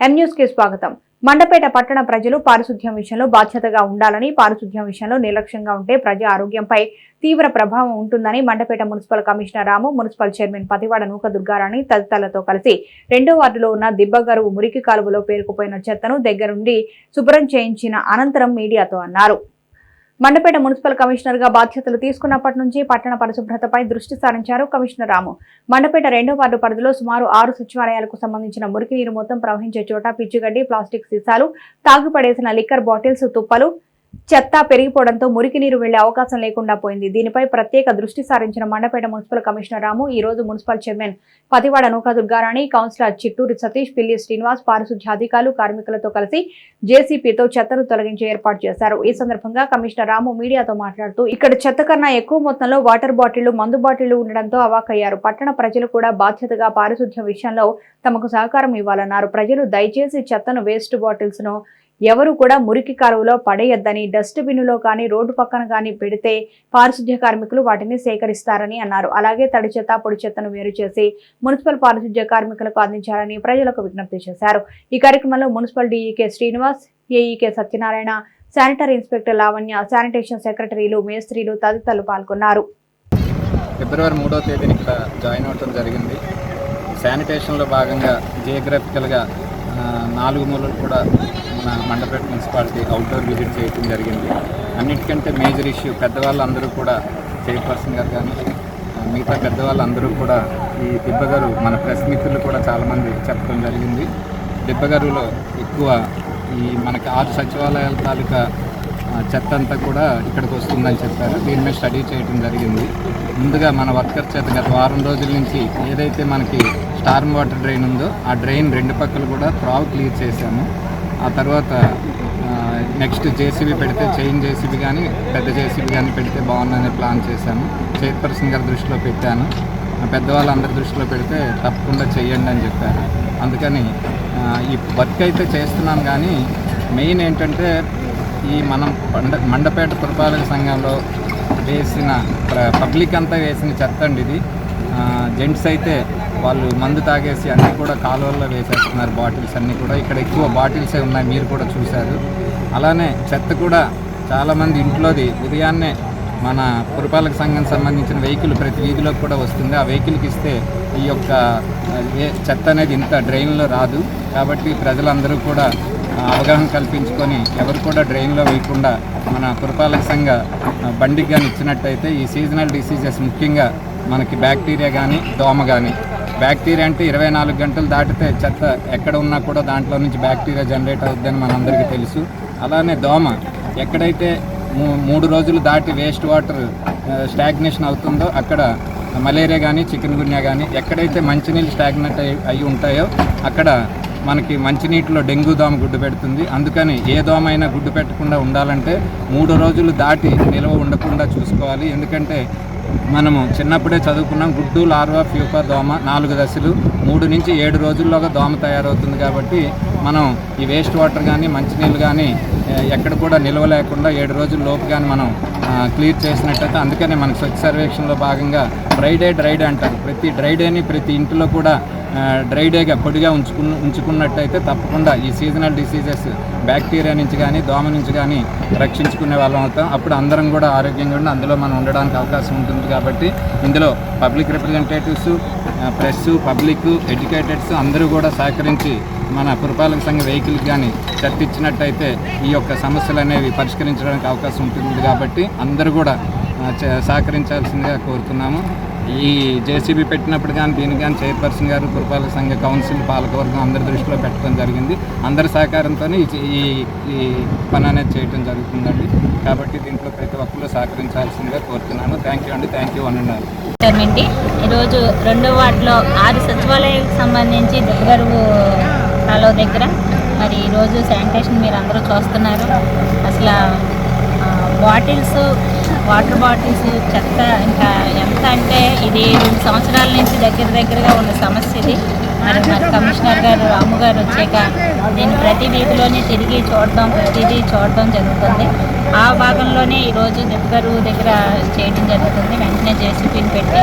కి స్వాగతం. మండపేట పట్టణ ప్రజలు పారిశుధ్యం విషయంలో బాధ్యతగా ఉండాలని పారిశుధ్యం విషయంలో నిర్లక్ష్యంగా ఉంటే ప్రజా ఆరోగ్యంపై తీవ్ర ప్రభావం ఉంటుందని Mandapeta municipal commissioner Ramu municipal chairman Pativada Nooka Durgarani తదితరులతో కలిసి రెండో వార్డులో ఉన్న దిబ్బగరువు మురికి కాలువలో పేరుకుపోయిన చెత్తను దగ్గరుండి శుభ్రం చేయించిన అనంతరం మీడియాతో అన్నారు. మండపేట మున్సిపల్ కమిషనర్గా బాధ్యతలు తీసుకున్నప్పటి నుంచి పట్టణ పరిశుభ్రతపై దృష్టి సారించారు కమిషనర్ రాము. మండపేట రెండో వార్డు పరిధిలో సుమారు ఆరు సచివాలయాలకు సంబంధించిన మురికి నీరు మొత్తం ప్రవహించే చోట పిచ్చిగడ్డి ప్లాస్టిక్ సీసాలు తాగుపడేసిన లిక్కర్ బాటిల్స్ తుప్పలు చెత్త పెరిగిపోవడంతో మురికి నీరు వెళ్ళే అవకాశం లేకుండా పోయింది. దీనిపై ప్రత్యేక దృష్టి సారించిన మండపేట మున్సిపల్ కమిషనర్ రాము ఈ రోజు municipal chairman Pativada Nooka Durgarani councillor Chitturi Satish Pilli Srinivas పారిశుధ్య అధికారులు కార్మికులతో కలిసి జేసీపీతో చెత్తను తొలగించే ఏర్పాటు చేశారు. ఈ సందర్భంగా కమిషనర్ రాము మీడియాతో మాట్లాడుతూ ఇక్కడ చెత్త కన్నా ఎక్కువ మొత్తంలో వాటర్ బాటిళ్ళు మందు బాటిళ్ళు ఉండడంతో అవాకయ్యారు పట్టణ ప్రజలు కూడా బాధ్యతగా పారిశుధ్య విషయంలో తమకు సహకారం ఇవ్వాలన్నారు. ప్రజలు దయచేసి చెత్తను వేస్ట్ బాటిల్స్ను ఎవరు కూడా మురికి కాలువలో పడేయొద్దని డస్ట్బిన్లో కానీ రోడ్డు పక్కన కానీ పెడితే పారిశుధ్య కార్మికులు వాటిని సేకరిస్తారని అన్నారు. అలాగే తడి చెత్త పొడి చెత్తను వేరు చేసి మున్సిపల్ పారిశుధ్య కార్మికులకు అందించాలని ప్రజలకు విజ్ఞప్తి చేశారు. ఈ కార్యక్రమంలో municipal D E K Srinivas A E K Satyanarayana sanitary inspector Lavanya sanitation సెక్రటరీలు మేస్త్రీలు తదితరులు పాల్గొన్నారు. ఫిబ్రవరి మూడో తేదీన ఇక్కడ జాయిన్ అవటం జరిగింది. శానిటేషన్లో భాగంగా జియోగ్రఫికల్గా నాలుగు మూలలు కూడా మన మండపేట మున్సిపాలిటీ అవుట్డోర్ విజిట్ చేయడం జరిగింది. అన్నిటికంటే మేజర్ ఇష్యూ పెద్దవాళ్ళందరూ కూడా చైర్పర్సన్ గారు కానీ మిగతా పెద్దవాళ్ళందరూ కూడా ఈ దిబ్బగారు మన ప్రెస్ మిత్రులు కూడా చాలామంది చెప్పడం జరిగింది. దిబ్బగారులో ఎక్కువ ఈ మనకి ఆరు సచివాలయాల తాలూకా చెత్త అంతా కూడా ఇక్కడికి వస్తుందని చెప్పారు. దీని మీద స్టడీ చేయడం జరిగింది. ముందుగా మన వర్కర్ చేత గత వారం రోజుల నుంచి ఏదైతే మనకి స్టార్మ్ వాటర్ డ్రైన్ ఉందో ఆ డ్రైన్ రెండు పక్కలు కూడా త్రావు క్లియర్ చేశాము. ఆ తర్వాత నెక్స్ట్ జేసీబీ పెడితే చైన్ జేసీబీ కానీ పెద్ద జేసీబీ కానీ పెడితే బాగుందని ప్లాన్ చేశాను చైర్పర్సన్ గారి దృష్టిలో పెట్టాను. పెద్దవాళ్ళందరి దృష్టిలో పెడితే తప్పకుండా చేయండి అని చెప్పారు. అందుకని ఈ వర్క్ అయితే చేస్తున్నాం కానీ మెయిన్ ఏంటంటే ఈ మనం మండ మండపేట పురపాలక సంఘంలో వేసిన పబ్లిక్ అంతా వేసిన చెత్త అండి ఇది. జెంట్స్ అయితే వాళ్ళు మందు తాగేసి అన్నీ కూడా కాలువల్లో వేసేస్తున్నారు బాటిల్స్ అన్నీ కూడా. ఇక్కడ ఎక్కువ బాటిల్సే ఉన్నాయి మీరు కూడా చూశారు. అలానే చెత్త కూడా చాలామంది ఇంట్లోది. ఉదయాన్నే మన పురపాలక సంఘం సంబంధించిన వెహికల్ ప్రతి వీధిలోకి కూడా వస్తుంది. ఆ వెహికల్కి ఇస్తే ఈ యొక్క చెత్త అనేది ఇంత డ్రైన్లో రాదు. కాబట్టి ప్రజలందరూ కూడా అవగాహన కల్పించుకొని ఎవరు కూడా డ్రైన్లో వేయకుండా మన పురపాలక సంఘ బండికి కానీ ఇచ్చినట్టయితే ఈ సీజనల్ డిసీజెస్ ముఖ్యంగా మనకి బ్యాక్టీరియా కానీ దోమ కానీ బ్యాక్టీరియా అంటే ఇరవై నాలుగు గంటలు దాటితే చెత్త ఎక్కడ ఉన్నా కూడా దాంట్లో నుంచి బ్యాక్టీరియా జనరేట్ అవుద్దని మనందరికీ తెలుసు. అలానే దోమ ఎక్కడైతే మూ- మూడు రోజులు దాటి వేస్ట్ వాటర్ స్టాగ్నేషన్ అవుతుందో అక్కడ మలేరియా కానీ చికెన్ గున్యా కానీ ఎక్కడైతే మంచినీళ్ళు స్టాగ్నెట్ అయి ఉంటాయో అక్కడ మనకి మంచినీటిలో డెంగ్యూ దోమ గుడ్డు పెడుతుంది. అందుకని ఏ దోమ అయినా గుడ్డు పెట్టకుండా ఉండాలంటే మూడు రోజులు దాటి నిల్వ ఉండకుండా చూసుకోవాలి. ఎందుకంటే మనము చిన్నప్పుడే చదువుకున్నాం గుడ్డు లార్వా ఫ్యూపా దోమ నాలుగు దశలు. మూడు నుంచి ఏడు రోజుల్లోగా దోమ తయారవుతుంది కాబట్టి మనం ఈ వేస్ట్ వాటర్ కానీ మంచినీళ్ళు కానీ ఎక్కడ కూడా నిల్వ లేకుండా ఏడు రోజుల లోపు కానీ మనం క్లియర్ చేసినట్టయితే అందుకనే మనకు స్వచ్ఛ సర్వేక్షణలో భాగంగా డ్రై డే డ్రై డే అంటారు. ప్రతి డ్రై డేని ప్రతి ఇంటిలో కూడా డ్రై డేగా పొడిగా ఉంచుకున్న ఉంచుకున్నట్టయితే తప్పకుండా ఈ సీజనల్ డిసీజెస్ బ్యాక్టీరియా నుంచి కానీ దోమ నుంచి కానీ రక్షించుకునే వాళ్ళం అవుతాం. అప్పుడు అందరం కూడా ఆరోగ్యంగా ఉండి అందులో మనం ఉండడానికి అవకాశం ఉంటుంది కాబట్టి ఇందులో public representatives press public educateds అందరూ కూడా సహకరించి మన పురపాలక సంఘ వెహికల్కి కానీ చర్పించినట్టయితే ఈ యొక్క సమస్యలు అనేవి పరిష్కరించడానికి అవకాశం ఉంటుంది కాబట్టి అందరూ కూడా చ- సహకరించాల్సిందిగా కోరుతున్నాము. ఈ జేసీబీ పెట్టినప్పుడు కానీ దీనికి కానీ చైర్పర్సన్ గారు పురపాలక సంఘ కౌన్సిల్ పాలకవర్గం అందరి దృష్టిలో పెట్టడం జరిగింది. అందరి సహకారంతో ఈ ఈ పని అనేది చేయడం జరుగుతుందండి. కాబట్టి దీంట్లో ప్రతి ఒక్కరు సహకరించాల్సిందిగా కోరుతున్నాను. థ్యాంక్ యూ అండి. థ్యాంక్ యూ అన్నారు అండి ఈరోజు రెండో వార్డులో ఆరు సచివాలయాలకు సంబంధించి దుర్గరువు కాలువ దగ్గర. మరి ఈరోజు శానిటేషన్ మీరు అందరూ చూస్తున్నారు. అసలు బాటిల్స్ వాటర్ బాటిల్స్ చెత్త ఇంకా ఎంత అంటే ఇది రెండు సంవత్సరాల నుంచి దగ్గర దగ్గరగా ఉన్న సమస్య ఇది. మరి మరి కమిషనర్ గారు రాము గారు వచ్చాక నేను ప్రతి వీధిలోనే తిరిగి చూడడం ప్రతిదీ చూడడం జరుగుతుంది. ఆ భాగంలోనే ఈరోజు గారు దగ్గర చేయడం జరుగుతుంది. వెంటనే జేసీపీని పెట్టి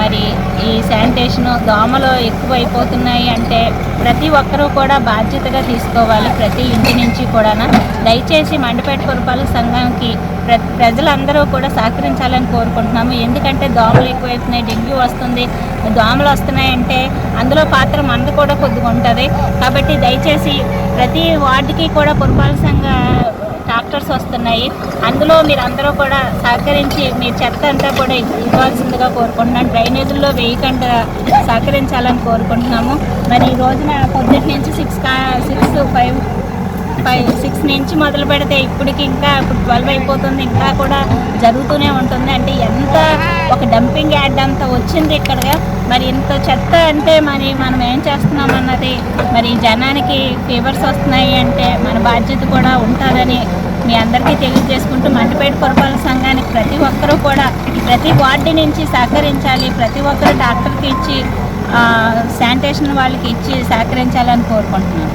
మరి ఈ శానిటేషన్ దోమలు ఎక్కువైపోతున్నాయి అంటే ప్రతి ఒక్కరూ కూడా బాధ్యతగా తీసుకోవాలి. ప్రతి ఇంటి నుంచి కూడా దయచేసి మండపేట పురపాలక సంఘానికి ప్ర ప్రజలందరూ కూడా సహకరించాలని కోరుకుంటున్నాము. ఎందుకంటే దోమలు ఎక్కువైతున్నాయి డెంగ్యూ వస్తుంది. దోమలు వస్తున్నాయంటే అందులో పాత్ర మనది కూడా కొద్దిగా ఉంటుంది. కాబట్టి దయచేసి ప్రతి వార్డుకి కూడా పురపాలక సంఘ ట్రాక్టర్స్ వస్తున్నాయి. అందులో మీరు అందరూ కూడా సహకరించి మీ చెత్త అంతా కూడా ఇవ్వాల్సిందిగా కోరుకుంటున్నాను. డ్రైనేజీల్లో వేయకుండా సహకరించాలని కోరుకుంటున్నాము. మరి ఈ రోజున పొద్దుటి నుంచి సిక్స్ కా సిక్స్ ఫైవ్ ఫైవ్ సిక్స్ నుంచి మొదలు పెడితే ఇప్పటికి ఇంకా ఇప్పుడు ట్వెల్వ్ అయిపోతుంది ఇంకా కూడా జరుగుతూనే ఉంటుంది. అంటే ఎంత ఒక డంపింగ్ యాడ్ అంత వచ్చింది ఇక్కడగా. మరి ఇంత చెత్త అంటే మరి మనం ఏం చేస్తున్నాం అన్నది మరి జనానికి ఫీవర్స్ వస్తున్నాయి అంటే మన బాధ్యత కూడా ఉంటుందని మీ అందరికీ తెలియజేసుకుంటూ మంటపేట పురపాలక సంఘానికి ప్రతి ఒక్కరూ కూడా ప్రతి వార్డు నుంచి సహకరించాలి ప్రతి ఒక్కరు డాక్టర్కి ఇచ్చి శానిటేషన్ వాళ్ళకి ఇచ్చి సహకరించాలని కోరుకుంటున్నాను.